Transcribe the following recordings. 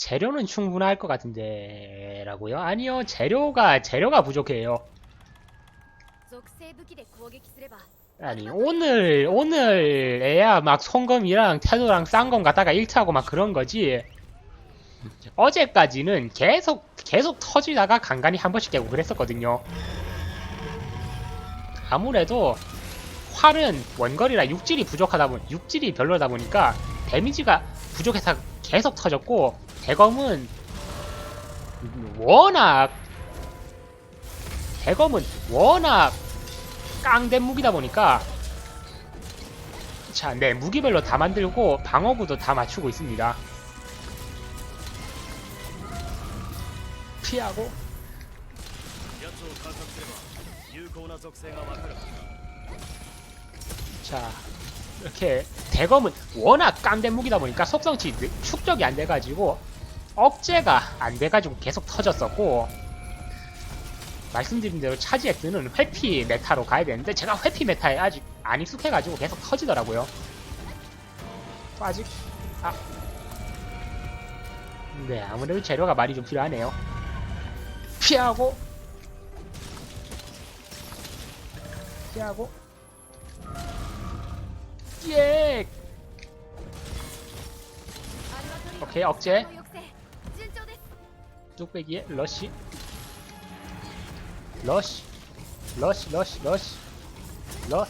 재료는 충분할 것 같은데 라고요? 아니요 재료가 재료가 부족해요. 아니 오늘 오늘에야 막 송금이랑 태도랑 싼건 갖다가 1차하고 막 그런 거지. 어제까지는 계속 계속 터지다가 간간히 한 번씩 깨고 그랬었거든요. 아무래도 활은 원거리라 육질이 부족하다 보니 육질이 별로다 보니까 데미지가 부족해서 계속 터졌고 대검은 워낙 대검은 워낙 깡된 무기다 보니까 자, 네, 무기별로 다 만들고 방어구도 다 맞추고 있습니다. 피하고 자, 이렇게 대검은 워낙 깡된 무기다 보니까 속성치 축적이 안 돼가지고 억제가 안 돼가지고 계속 터졌었고 말씀드린 대로 차지에 뜨는 회피 메타로 가야 되는데 제가 회피 메타에 아직 안 익숙해가지고 계속 터지더라고요. 아직 아 네, 아무래도 재료가 많이 좀 필요하네요. 피하고 피하고 예 오케이 억제 뚝배기에 러시 러시 러시 러시 러시 러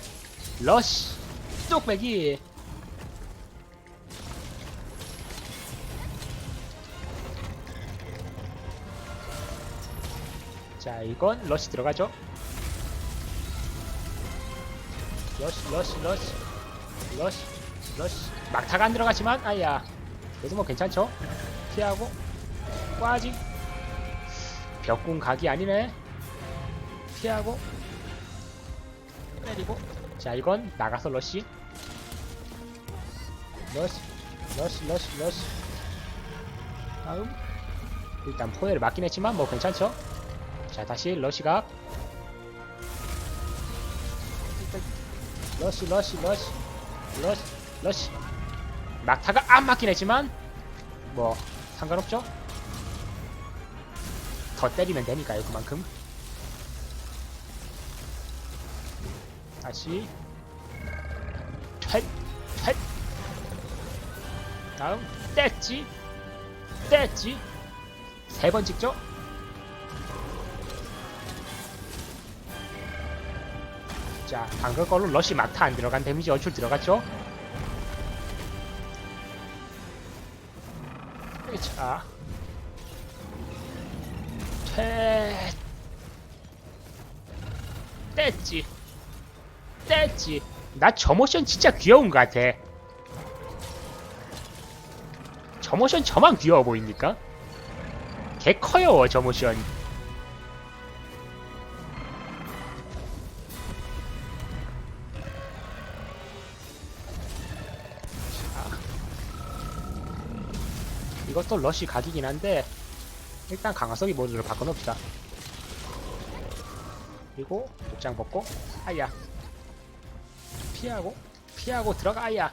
러시 뚝배기. 자 이건 러시 들어가죠. 러시 러시 러시 러시 러시 막타가 안 들어가지만 아야. 그래도 뭐 괜찮죠? 피하고 꽈지 벽궁 각이 아니네. 피하고 때리고. 자 이건 나가서 러시. 러시 러시 러시 러시. 다음. 일단 포회를 맞긴 했지만 뭐 괜찮죠? 자 다시 러시각. 러시 러시 러시. 러시 러시. 막타가 안 맞긴 했지만 뭐 상관없죠 더 때리면 되니까요 그만큼. 다시. 퇴, 퇴 다음 뗐지. 뗐지. 세 번 찍죠? 자 방금 걸로 러시 막타 안 들어간 데미지 얼출 들어갔죠? 자 퇴 뗐지. 뗐지. 나 저 모션 진짜 귀여운 것 같아. 저 모션 저만 귀여워 보입니까? 개 커요 저 모션. 자. 이것도 러쉬 각이긴 한데 일단 강화석이 모드를 바꿔놓읍시다. 그리고 복장 벗고 아야. 피하고 피하고 들어가 아야.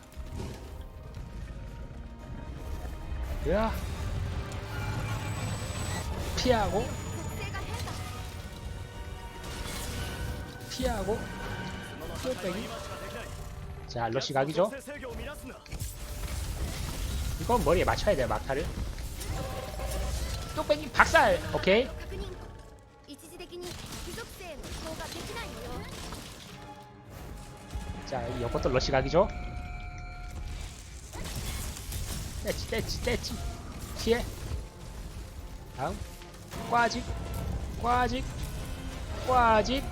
으아. 피하고. 피하고. 뚜빼기 자 러쉬 각이죠. 이건 머리에 맞춰야 돼요 막타를. 뚝배기 박살 오케이 確認一時的に非属性への移行ができない模様 자 이것도 러쉬 각이죠 떼치 떼치 떼치 피해 다음 꽈직 꽈직 꽈직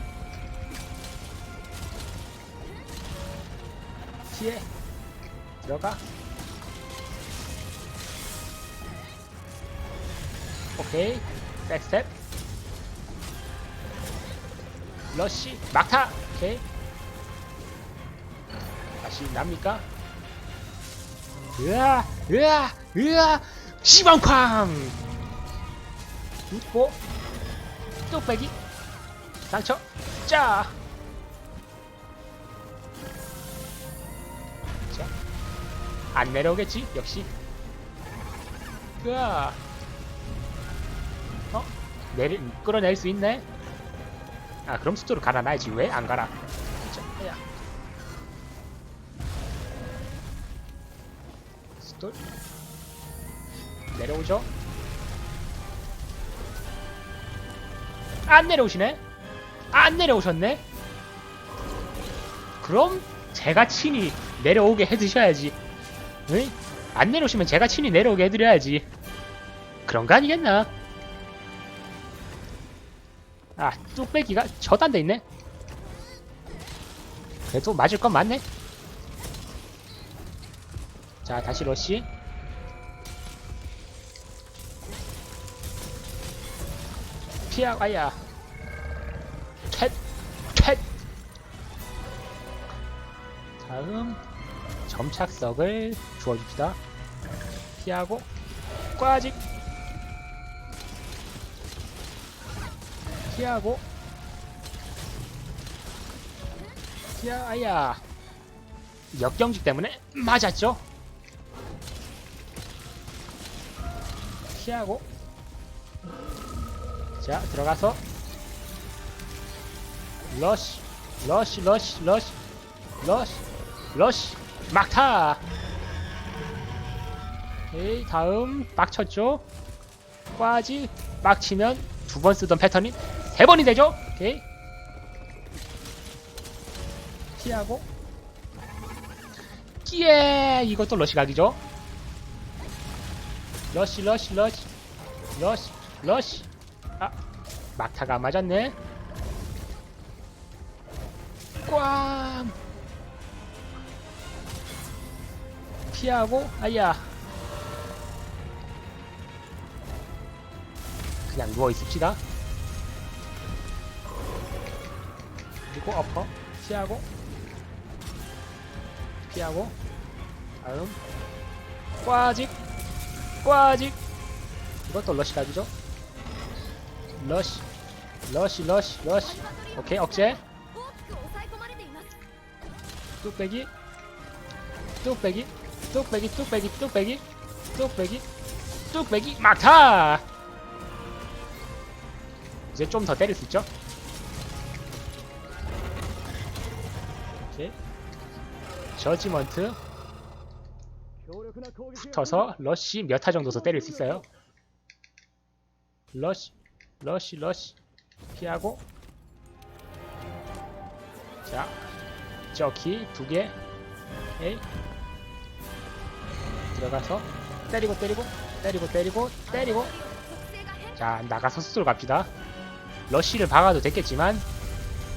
피해 들어가 오케이 백스텝 러쉬 막타 오케이 다시 납니까? 으아, 으아, 으아, 시방쾅! 웃고, 뚝배기, 상처, 짜! 자, 안 내려오겠지, 역시. 으아. 어? 내리, 끌어낼 수 있네? 아, 그럼 수도로 갈아놔야지. 왜 안 갈아? 자, 야. 수도 내려오죠? 안 내려오시네? 안 내려오셨네? 그럼 제가 친히 내려오게 해드셔야지. 응? 안 내려오시면 제가 친히 내려오게 해드려야지. 그런 거 아니겠나? 아, 뚝배기가 데 있네? 그래도 맞을 건 맞네? 자, 다시 러쉬. 피하, 아야. 캣, 캣. 다음, 점착석을 주워줍시다. 피하고, 꽈직. 피하고, 피하, 아야. 역경직 때문에 맞았죠? 피하고. 자 들어가서. 러쉬 러쉬 러쉬 러쉬 러쉬 러쉬. 막타! 오케이 다음 빡쳤죠? 꽈지 빡치면 두 번 쓰던 패턴이 세 번이 되죠? 오케이. 피하고. 끼에 이것도 러쉬 각이죠? 러쉬 러쉬 러쉬 러쉬 러쉬 아 막타가 안 맞았네. 꽝! 피하고 아야. 그냥 누워 있읍시다 그리고 엎어 피하고 피하고 다음. 꽈직 꽈직. 이것도 러쉬 가지죠? 러쉬 러쉬 러쉬 러쉬 오케이 억제. 뚝배기 뚝배기 뚝배기 뚝배기 뚝배기 뚝배기 뚝배기 막타! 이제 좀 더 때릴 수 있죠? 오케이. 저지먼트 붙어서 러쉬 몇 타 정도서 때릴 수 있어요. 러쉬, 러쉬, 러쉬 피하고 자, 저키 두 개, 에이 들어가서 때리고 때리고 때리고 때리고 때리고 자 나가서 수도를 갑시다. 러쉬를 박아도 됐겠지만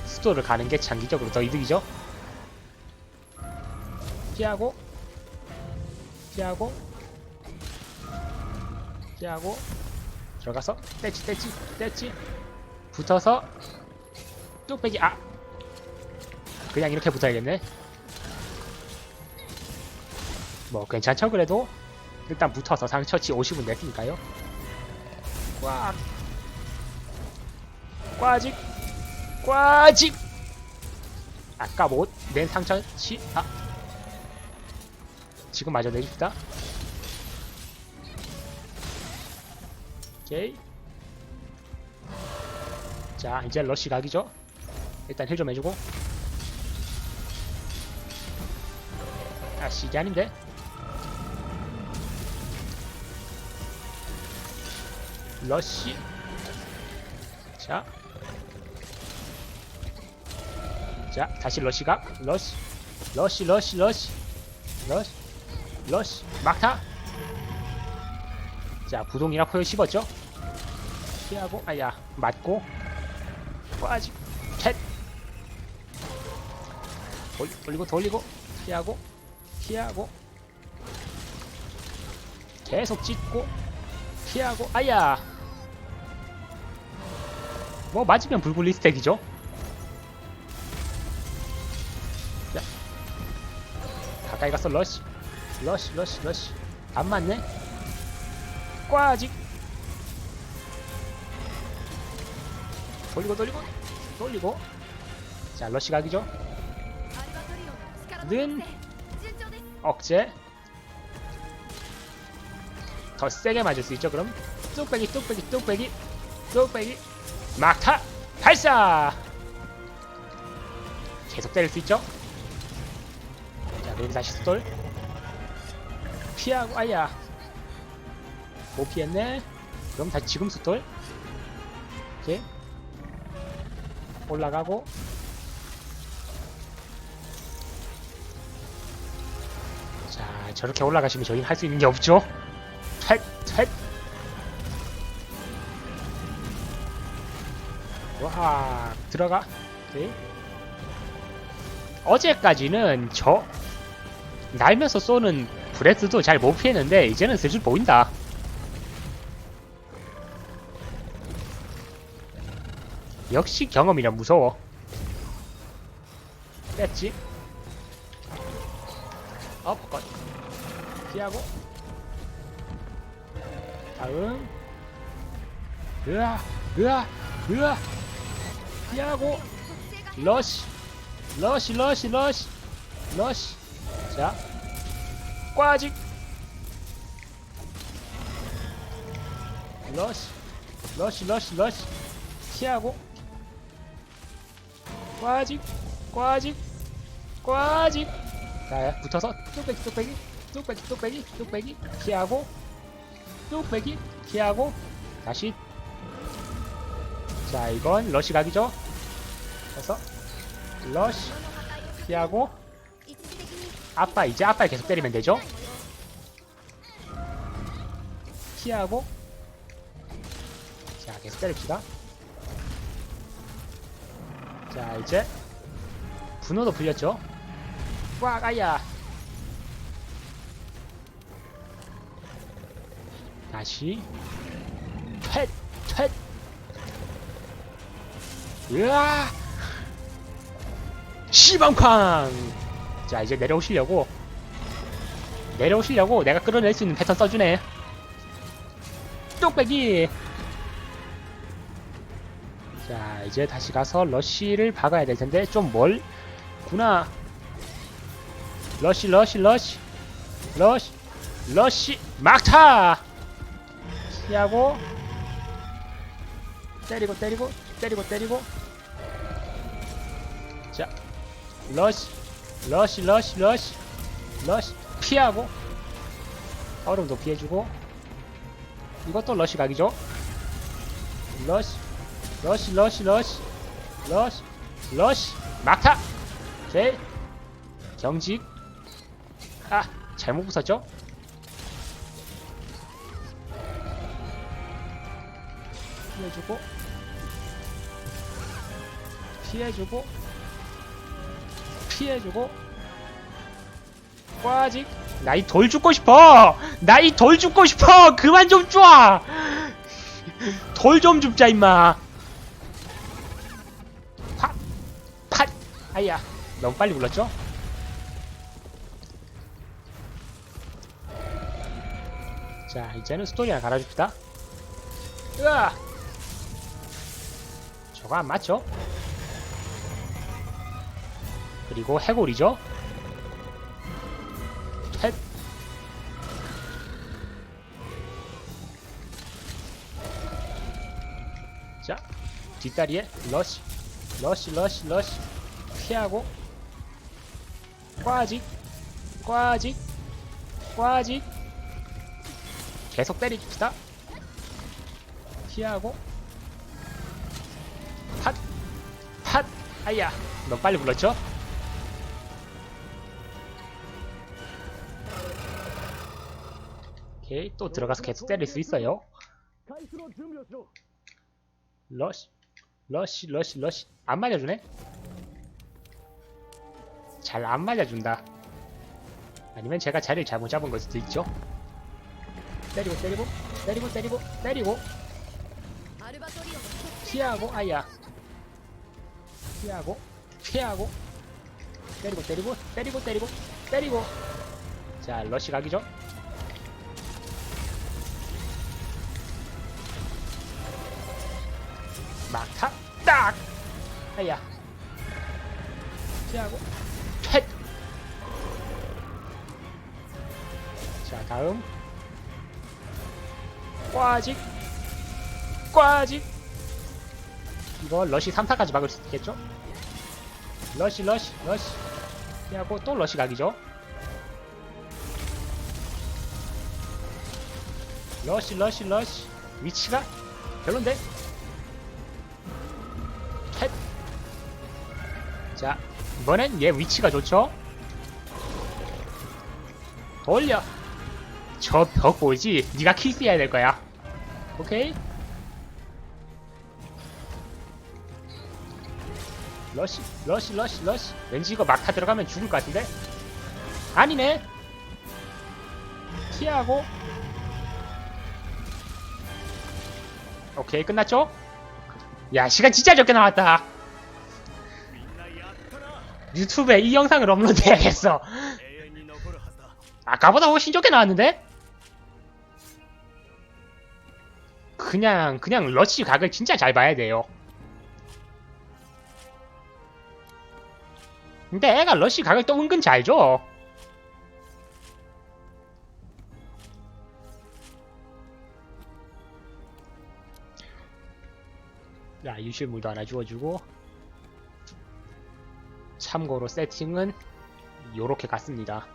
수도를 가는 게 장기적으로 더 이득이죠. 피하고 피하고 피하고. 들어가서. 떼치 떼치 떼치. 붙어서 뚝배기 아! 그냥 이렇게 붙어야겠네. 뭐 괜찮죠 그래도? 일단 붙어서 상처치 50은 냈으니까요. 꽉! 꽈직! 꽈직! 아까 못 낸 상처치 아 지금 마저 내줍시다 오케이 자 이제 러쉬 각이죠 일단 힐 좀 해주고 아씨 이게 아닌데 러쉬 자. 자, 다시 러쉬가 러쉬. 러쉬, 러쉬, 러쉬. 러쉬. 러쉬. 막타. 자, 부동이나 포효 씹었죠? 피하고, 아야, 맞고. 빠지. 캣. 돌, 돌리고, 돌리고. 피하고. 피하고. 계속 찢고. 피하고, 아야. 뭐 맞으면 불굴리 스택이죠. 자, 가까이 가서 러쉬, 러쉬 러쉬 러쉬. 안 맞네? 꽈지. 돌리고 돌리고 돌리고. 자 러쉬 각이죠? 는 억제. 더 세게 맞을 수 있죠 그럼? 뚝배기 뚝배기 뚝배기 뚝배기. 막타! 발사! 계속 때릴 수 있죠? 자 왼사시 스톨. 피하고 아야. 못 피했네? 그럼 다시 지금 스톨? 오케이. 올라가고. 자 저렇게 올라가시면 저희는 할 수 있는 게 없죠? 텟텟와 들어가. 오케이. 어제까지는 저 날면서 쏘는 브레스도 잘 못 피했는데 이제는 슬슬 보인다. 역시 경험이란 무서워. 뺐지? 어, 업컷. 피하고. 다음. 으아 으아 으아. 피하고. 러쉬. 러쉬 러쉬 러쉬 러시 자. 꽈지 러쉬 러쉬 러쉬 러쉬 피하고. 꽈지 꽈지 꽈지 자 붙어서 뚝배기 뚝배기 뚝배기 뚝배기 뚝배기. 피하고. 뚝배기 피하고. 다시. 자 이건 러쉬 각이죠? 그래서 러쉬 피하고. 아빠 이제 아빠 계속 때리면 되죠? 피하고 자 계속 때립시다 자 이제 분노도 풀렸죠? 꽉 아야 다시 퇴! 퇴! 으아! 시방쾅! 자 이제 내려오시려고. 내려오시려고 내가 끌어낼 수 있는 패턴 써주네. 뚝배기. 자 이제 다시 가서 러쉬를 박아야 될 텐데 좀 멀구나. 러쉬 러쉬 러쉬. 러쉬 러쉬. 막타 피하고. 때리고 때리고 때리고 때리고. 자 러쉬 러쉬 러쉬 러쉬. 러쉬. 피하고. 얼음도 피해주고. 이것도 러쉬 각이죠? 러쉬. 러쉬 러쉬 러쉬. 러쉬. 러쉬. 막타! 오케이 경직. 아 잘못 부쉈죠? 피해주고. 피해주고 피해주고 꽈직 나이 돌 죽고 싶어 나이 돌 죽고 싶어 그만 좀 줘! 돌좀 줍자 임마 팟! 팟! 아야 너무 빨리 불렀죠? 자 이제는 스토리나 갈아줍시다 으아 저거 안 맞죠? 그리고 해골이죠? 헷 자, 뒷다리에 러시, 러시, 러시, 러시 피하고 꽈직, 꽈직, 꽈직 계속 때리줍시다. 피하고 팟, 팟, 아야, 너무 빨리 불렀죠? 오케이 또 들어가서 계속 때릴 수 있어요. 러쉬 러쉬 러쉬 러쉬. 안 맞아주네? 잘 안 맞아준다. 아니면 제가 자리를 잘못 잡은 걸 수도 있죠. 때리고 때리고 때리고 때리고 때리고. 피하고 아야. 피하고 피하고. 때리고 때리고 때리고 때리고 때리고. 자 러쉬 가기죠. 아야. 피하고. 퇴. 자 다음. 꽈직. 꽈직. 이거 러시 3타까지 막을 수 있겠죠? 러시 러시 러시. 하고 또 러시 각이죠? 러시 러시 러시. 위치가 별론데 자 이번엔 얘 위치가 좋죠? 돌려 저 벽 보이지? 니가 키스해야 될 거야 오케이 러쉬 러쉬 러쉬 러쉬 왠지 이거 막타 들어가면 죽을 것 같은데? 아니네 피하고 오케이 끝났죠? 야 시간 진짜 적게 나왔다 유튜브에 이 영상을 업로드해야겠어. 아까보다 훨씬 좋게 나왔는데? 그냥 그냥 러쉬 각을 진짜 잘 봐야 돼요. 근데 애가 러쉬 각을 또 은근 잘 줘. 야, 유실물도 하나 주워주고 참고로 세팅은 요렇게 갔습니다.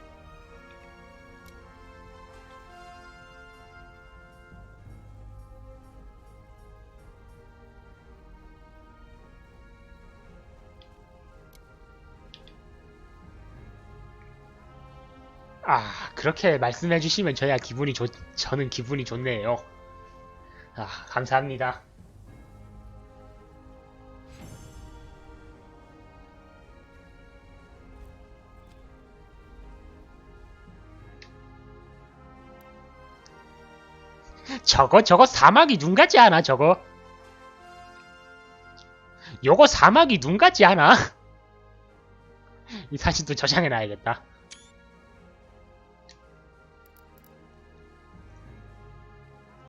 아, 그렇게 말씀해 주시면 저야 기분이 좋, 저는 기분이 좋네요. 아, 감사합니다. 저거, 저거 사막이 눈 같지 않아, 저거? 요거 사막이 눈 같지 않아? 이 사진도 저장해 놔야겠다.